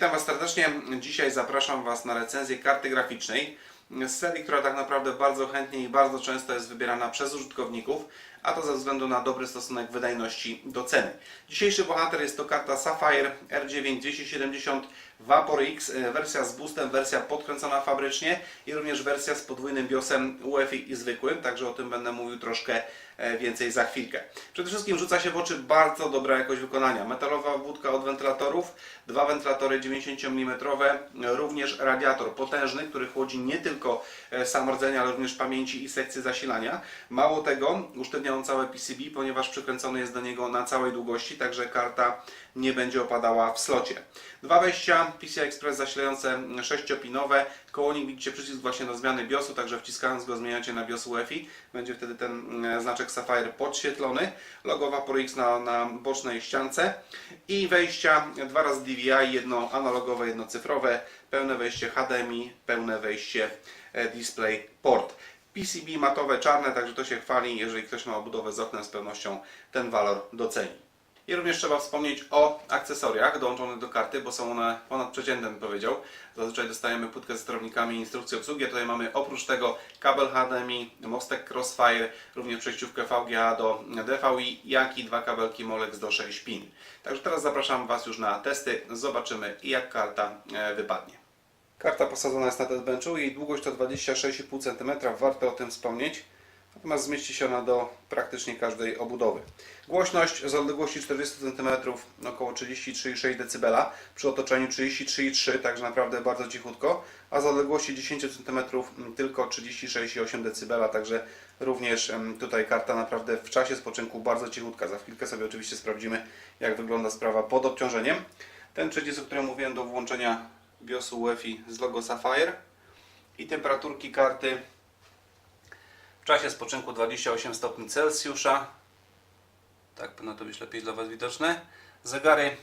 Witam Was serdecznie. Dzisiaj zapraszam Was na recenzję karty graficznej z serii, która tak naprawdę bardzo chętnie i bardzo często jest wybierana przez użytkowników, a to ze względu na dobry stosunek wydajności do ceny. Dzisiejszy bohater jest to karta Sapphire R9 270 Vapor X, e, wersja z boostem, wersja podkręcona fabrycznie i również wersja z podwójnym biosem UEFI i zwykłym, także o tym będę mówił troszkę więcej za chwilkę. Przede wszystkim rzuca się w oczy bardzo dobra jakość wykonania. Metalowa wódka od wentylatorów, dwa wentylatory 90 mm, również radiator potężny, który chłodzi nie tylko e, sam rdzeń, ale również pamięci i sekcje zasilania. Mało tego, usztywnia on całe PCB, ponieważ przykręcony jest do niego na całej długości, także karta nie będzie opadała w slocie. Dwa wejścia PCI Express zasilające sześciopinowe. Koło nich widzicie przycisk właśnie do zmiany BIOSu, także wciskając go zmieniacie na BIOS UEFI. Będzie wtedy ten e, znaczek Sapphire podświetlony. Logo Vapor X na, na bocznej ściance. I wejścia dwa razy DVI, jedno analogowe, jedno cyfrowe. Pełne wejście HDMI, pełne wejście e, DisplayPort. PCB matowe, czarne, także to się chwali. Jeżeli ktoś ma obudowę z oknem, z pewnością ten walor doceni. I również trzeba wspomnieć o akcesoriach dołączonych do karty, bo są one ponadprzeciętne, bym powiedział. Zazwyczaj dostajemy płytkę z sterownikami i instrukcję obsługi. Tutaj mamy oprócz tego kabel HDMI, mostek Crossfire, również przejściówkę VGA do DVI, jak i dwa kabelki Molex do 6 pin. Także teraz zapraszam Was już na testy. Zobaczymy jak karta e, wypadnie. Karta posadzona jest na testbenchu. Jej długość to 26,5 cm. Warto o tym wspomnieć. Natomiast zmieści się ona do praktycznie każdej obudowy. Głośność z odległości 40 cm około 33,6 dB, przy otoczeniu 33,3 także naprawdę bardzo cichutko, a z odległości 10 cm tylko 36,8 dB, także również tutaj karta naprawdę w czasie spoczynku bardzo cichutka. Za chwilkę sobie oczywiście sprawdzimy jak wygląda sprawa pod obciążeniem. Ten przycisk, o którym mówiłem do włączenia BIOSu UEFI z logo Sapphire i temperaturki karty czasie spoczynku 28 stopni Celsjusza. Tak powinno to być lepiej dla Was widoczne. Zegary,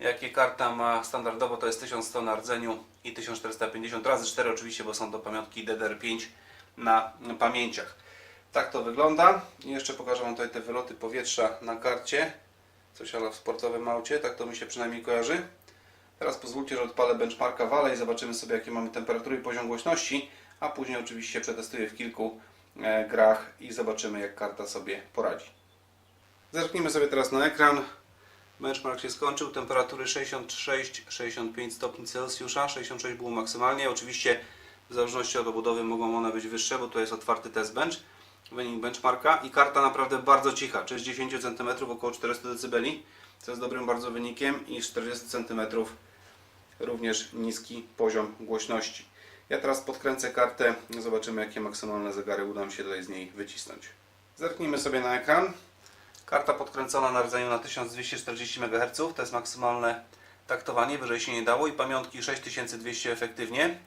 jakie karta ma standardowo, to jest 1100 na rdzeniu i 1450 razy 4 oczywiście, bo są to pamiątki DDR5 na pamięciach. Tak to wygląda. I jeszcze pokażę Wam tutaj te wyloty powietrza na karcie. Coś ale w sportowym aucie, tak to mi się przynajmniej kojarzy. Teraz pozwólcie, że odpalę benchmarka Valley i zobaczymy sobie jakie mamy temperatury i poziom głośności, a później oczywiście przetestuję w kilku grach i zobaczymy jak karta sobie poradzi. Zerknijmy sobie teraz na ekran. Benchmark się skończył, temperatury 66-65 stopni Celsjusza, 66 było maksymalnie. Oczywiście w zależności od obudowy mogą one być wyższe, bo to jest otwarty test bench. Wynik benchmarka i karta naprawdę bardzo cicha, czy z 10 cm około 400 dB, co jest dobrym bardzo wynikiem i z 40 cm również niski poziom głośności. Ja teraz podkręcę kartę, zobaczymy jakie maksymalne zegary uda mi się tutaj z niej wycisnąć. Zerknijmy sobie na ekran. Karta podkręcona na rdzeniu na 1240 MHz, to jest maksymalne taktowanie, wyżej się nie dało i pamiątki 6200 efektywnie.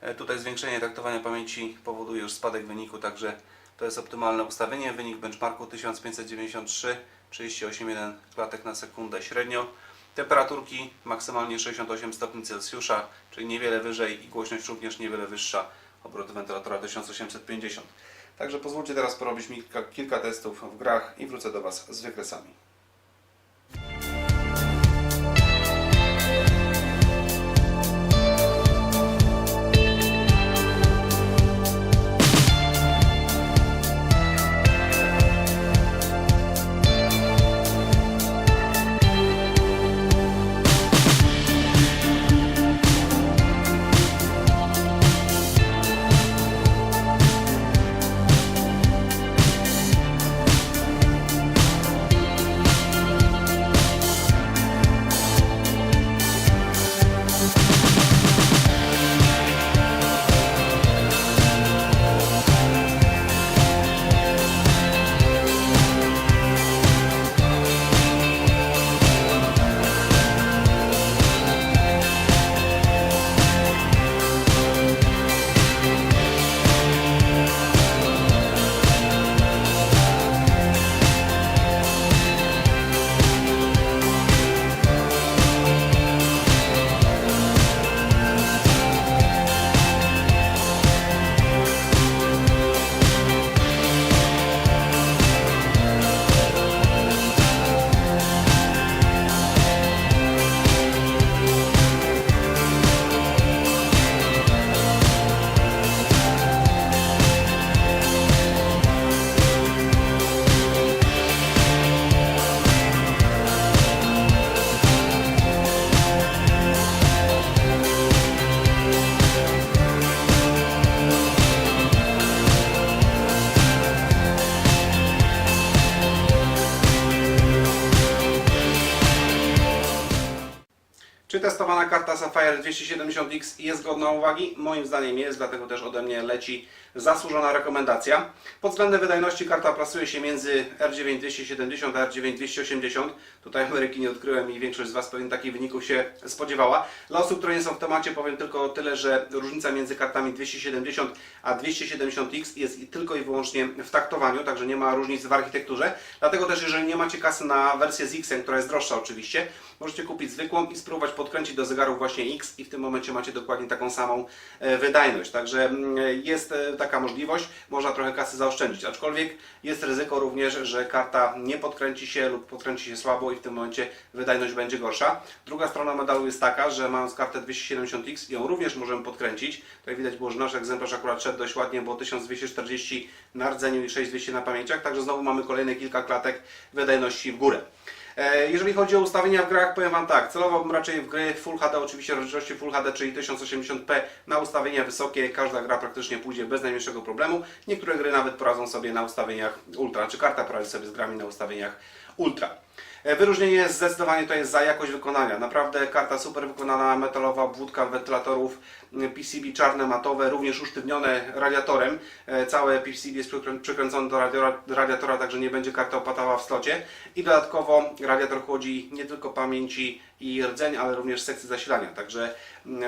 E, Tutaj zwiększenie taktowania pamięci powoduje już spadek wyniku, także to jest optymalne ustawienie. Wynik benchmarku 1593, 38,1 klatek na sekundę średnio. Temperaturki maksymalnie 68 stopni Celsjusza, czyli niewiele wyżej i głośność również niewiele wyższa. Obroty wentylatora 1850. Także pozwólcie teraz porobić mi kilka testów w grach i wrócę do Was z wykresami. Testowana karta Sapphire 270X jest godna uwagi? Moim zdaniem jest, dlatego też ode mnie leci zasłużona rekomendacja. Pod względem wydajności karta plasuje się między R9 270 a R9 280. Tutaj Ameryki nie odkryłem i większość z Was pewnie takich wyników się spodziewała. Dla osób, które nie są w temacie powiem tylko tyle, że różnica między kartami 270 a 270X jest tylko i wyłącznie w taktowaniu, także nie ma różnic w architekturze. Dlatego też jeżeli nie macie kasy na wersję z X, która jest droższa oczywiście, możecie kupić zwykłą i spróbować podkręcić do zegarów właśnie X i w tym momencie macie dokładnie taką samą e, wydajność. Także mm, jest e, taka możliwość, można trochę kasy zaoszczędzić, aczkolwiek jest ryzyko również, że karta nie podkręci się lub podkręci się słabo i w tym momencie wydajność będzie gorsza. Druga strona medalu jest taka, że mając kartę 270X ją również możemy podkręcić. Tutaj widać było, że nasz egzemplarz akurat szedł dość ładnie, bo 1240 na rdzeniu i 6200 na pamięciach, także znowu mamy kolejne kilka klatek wydajności w górę. E, Jeżeli chodzi o ustawienia w grach, powiem Wam tak, celowałbym raczej w gry Full HD, oczywiście rozdzielczości Full HD, czyli 1080p na ustawienia wysokie. Każda gra praktycznie pójdzie bez najmniejszego problemu. Niektóre gry nawet poradzą sobie na ustawieniach Ultra, czy karta poradzi sobie z grami na ustawieniach Ultra. E, Wyróżnienie jest zdecydowanie to jest za jakość wykonania. Naprawdę karta super wykonana, metalowa obwódka wentylatorów, PCB czarne, matowe, również usztywnione radiatorem. E, Całe PCB jest przykrę- przykręcone do radiatora, także nie będzie karta opatała w slocie. I dodatkowo radiator chłodzi nie tylko pamięci i rdzeń, ale również sekcję zasilania. Także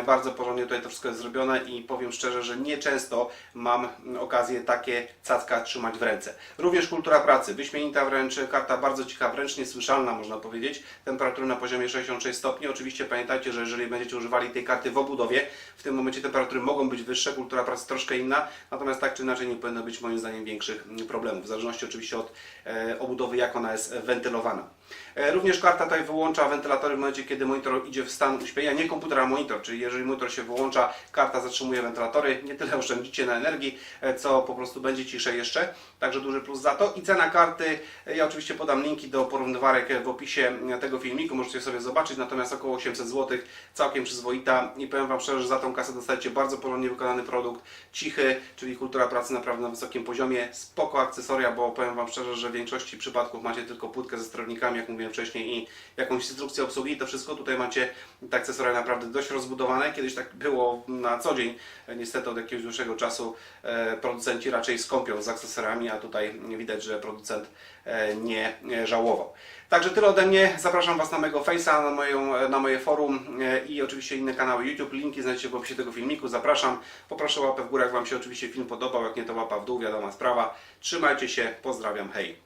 bardzo porządnie tutaj to wszystko jest zrobione i powiem szczerze, że nieczęsto mam okazję takie cacka trzymać w ręce. Również kultura pracy, wyśmienita wręcz, karta bardzo cicha, wręcz niesłyszalna można powiedzieć. Temperatury na poziomie 66 stopni. Oczywiście pamiętajcie, że jeżeli będziecie używali tej karty w obudowie, w tym momencie temperatury mogą być wyższe, kultura pracy troszkę inna, natomiast tak czy inaczej nie powinno być moim zdaniem większych problemów, w zależności oczywiście od e, obudowy, jak ona jest wentylowana. E, Również karta tutaj wyłącza wentylatory w momencie, kiedy monitor idzie w stan uśpienia, nie komputer, a monitor, czyli jeżeli monitor się wyłącza, karta zatrzymuje wentylatory, nie tyle oszczędzicie na energii, e, co po prostu będzie ciszej jeszcze, także duży plus za to. I cena karty, e, ja oczywiście podam linki do porównywarek w opisie tego filmiku, możecie sobie zobaczyć, natomiast około 800 zł, całkiem przyzwoita. I powiem Wam szczerze, że za tą kasę dostajecie bardzo porządnie wykonany produkt, cichy, czyli kultura pracy naprawdę na wysokim poziomie, spoko akcesoria, bo powiem Wam szczerze, że w większości przypadków macie tylko płytkę ze sterownikami, jak mówiłem wcześniej i jakąś instrukcję obsługi to wszystko, tutaj macie te akcesoria naprawdę dość rozbudowane, kiedyś tak było na co dzień, niestety od jakiegoś dłuższego czasu e, producenci raczej skąpią z akcesoriami, a tutaj widać, że producent e, nie żałował. Także tyle ode mnie. Zapraszam Was na mojego Face'a, na, moją, na moje forum e, i oczywiście inne kanały YouTube. Linki znajdziecie w opisie tego filmiku. Zapraszam. Poproszę łapę w górę, jak Wam się oczywiście film podobał. Jak nie, to łapa w dół, wiadoma sprawa. Trzymajcie się. Pozdrawiam. Hej.